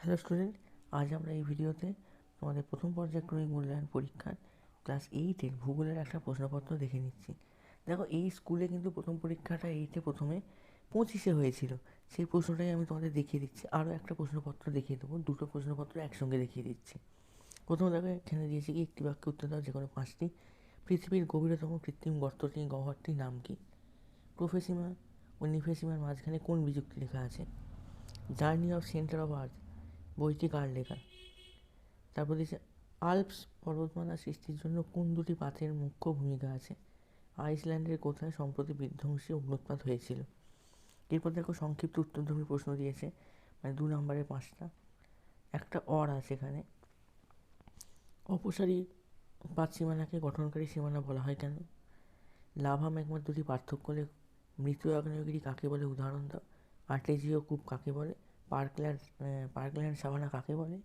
Hello student আজ আমরা এই ভিডিওতে তোমাদের প্রথম পর্যায়ক্রমিক মূল্যায়ন পরীক্ষার ক্লাস এইটের ভূগোলের একটা প্রশ্নপত্র দেখে নিচ্ছি। দেখো, এই স্কুলে কিন্তু প্রথম পরীক্ষাটা এইটে প্রথমে পঁচিশে হয়েছিল। সেই প্রশ্নটাই আমি তোমাদের দেখিয়ে দিচ্ছি। আরও একটা প্রশ্নপত্র দেখিয়ে দেবো। দুটো প্রশ্নপত্র একসঙ্গে দেখিয়ে দিচ্ছি। প্রথমে দেখো, এখানে দিয়েছি কি, একটি বাক্যে উত্তর দাও যে কোনো পাঁচটি। পৃথিবীর গভীরতম কৃত্রিম গর্তটি, গহ্বরটির নাম কি? প্রোফেসিমা ও নিফেসিমার মাঝখানে কোন বিযুক্তি লেখা আছে? Journey of centre of earth. বইটি কার লেখা? তারপর দিয়েছে, আল্পস পর্বতমালা সৃষ্টির জন্য কোন দুটি পাথের মুখ্য ভূমিকা আছে? আইসল্যান্ডের কোথায় সম্প্রতি বিধ্বংসী অগ্নুৎপাত হয়েছিল? এরপর দেখো, সংক্ষিপ্ত উত্তরধর্মী প্রশ্ন দিয়েছে মানে দু নম্বরের পাঁচটা। একটা অর আছে এখানে। অপসারী পাঁচ সীমানাকে গঠনকারী সীমানা বলা হয় কেন? লাভা ম্যাগমার দুটি পার্থক্য মৃত আগ্নেয়গিরি কাকে বলে? উদাহরণ দাও। আর্টেজিও কূপ কাকে বলে? পার্কল্যান্ড পার্কল্যান্ড সাভানা কাকে বলে?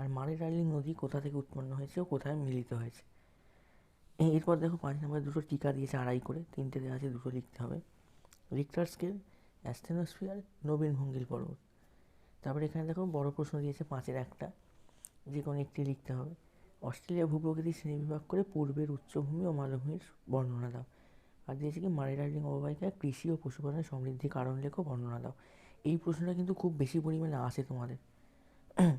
আর মারে ডার্লিং নদী কোথা থেকে উৎপন্ন হয়েছে ও কোথায় মিলিত হয়েছে? এরপর দেখো পাঁচ নম্বরে দুটো টিকা দিয়েছে আড়াই করে, তিনটে দেওয়া আছে, দুটো লিখতে হবে। রিক্টার স্কেল অ্যাস্থেনোস্ফিয়ার নবীন ভঙ্গিল পর্বত। তারপরে এখানে দেখো বড় প্রশ্ন দিয়েছে পাঁচের একটা, যে কোনো একটি লিখতে হবে। অস্ট্রেলিয়া ভূপ্রকৃতির শ্রেণীবিভাগ করে পূর্বের উচ্চভূমি ও মালভূমির বর্ণনা দাও। আর দিয়েছে কি মারি ডার্লিং অববাহিকায় কৃষি ও পশুপালনের সমৃদ্ধি কারণ লেখো বর্ণনা দাও। এই প্রশ্নটা কিন্তু খুব বেশি পরিমাণে আসে তোমাদের।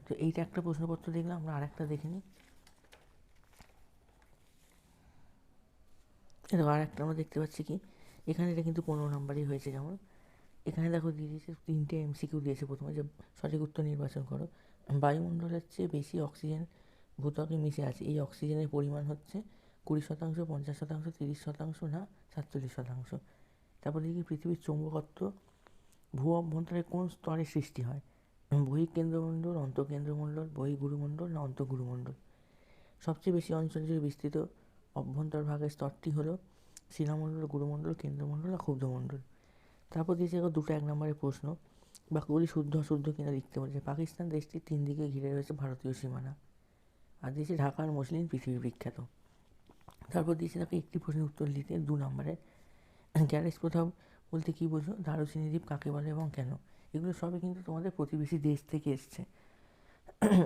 তো এইটা একটা প্রশ্নপত্র দেখলাম, আমরা আরেকটা দেখে নিই। দেখো আর একটা আমরা দেখতে পাচ্ছি কি, এখানে এটা কিন্তু পনেরো নাম্বারই হয়েছে যেমন। এখানে দেখো দিয়ে দিয়েছে তিনটে এমসিকিউ দিয়েছে প্রথমে, যে সঠিক উত্তর নির্বাচন করো। বায়ুমণ্ডলের চেয়ে বেশি অক্সিজেন ভূত্বকে মিশে আছে, এই অক্সিজেনের পরিমাণ হচ্ছে কুড়ি শতাংশ, পঞ্চাশ শতাংশ, তিরিশ শতাংশ না সাতচল্লিশ শতাংশ। তারপর দেখি পৃথিবীর চৌম্বকত্ব ভূ অভ্যন্তরে কোন স্তরে সৃষ্টি হয়? বহিঃকেন্দ্রমণ্ডল অন্তঃকেন্দ্রমণ্ডল বহিঃগুরুমণ্ডল না অন্তঃগুরুমণ্ডল? সবচেয়ে বেশি অঞ্চল জুড়ে বিস্তৃত অভ্যন্তরভাগের স্তরটি হলো শিলামণ্ডল, গুরুমণ্ডল, কেন্দ্রমণ্ডল আর ক্ষুব্ধমণ্ডল তারপর দিয়েছে দুটো এক নম্বরের প্রশ্ন। বাক্যগুলি শুদ্ধ অশুদ্ধ কিনা লিখতে বলেছে। পাকিস্তান দেশটির তিন দিকে ঘিরে রয়েছে ভারতীয় সীমানা। আর দিয়েছে ঢাকার মুসলিম পৃথিবী বিখ্যাত। তারপর দিয়েছে তাকে একটি প্রশ্নের উত্তর দিতে দু নম্বরের গ্যারেজ প্রথা বলতে কী বোঝো? দারুচিনি দ্বীপ কাকে বলে এবং কেন? এগুলো সবই কিন্তু তোমাদের প্রতিবেশী দেশ থেকে এসছে।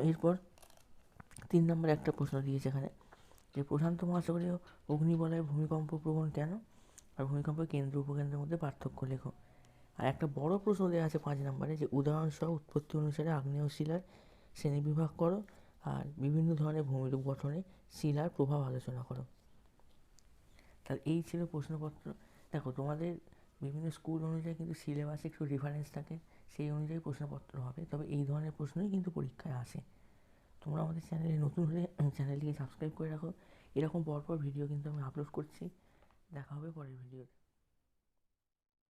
এরপর তিন নম্বরে একটা প্রশ্ন দিয়েছে এখানে যে প্রশান্ত মহাসাগরীয় অগ্নিবলয় ভূমিকম্প প্রবণ কেন? আর ভূমিকম্পের কেন্দ্র উপকেন্দ্রের মধ্যে পার্থক্য লেখো। আর একটা বড় প্রশ্ন দেওয়া আছে পাঁচ নম্বরে যে, উদাহরণসহ উৎপত্তি অনুসারে আগ্নেয় শিলার শ্রেণীবিভাগ করো আর বিভিন্ন ধরনের ভূমিরূপ গঠনে শিলার প্রভাব আলোচনা করো। তাহলে এই ছিল প্রশ্নপত্র। দেখো, তোমাদের বিভিন্ন স্কুল অনুযায়ী কিন্তু সিলেবাসে একটু রেফারেন্স থাকে, সেই অনুযায়ী প্রশ্নপত্র হবে। তবে এই ধরনের প্রশ্নই কিন্তু পরীক্ষায় আসে। তোমরা আমাদের চ্যানেলে নতুন হলে চ্যানেলটিকে সাবস্ক্রাইব করে রাখো। এরকম পরপর ভিডিও কিন্তু আমি আপলোড করছি। দেখা হবে পরের ভিডিওতে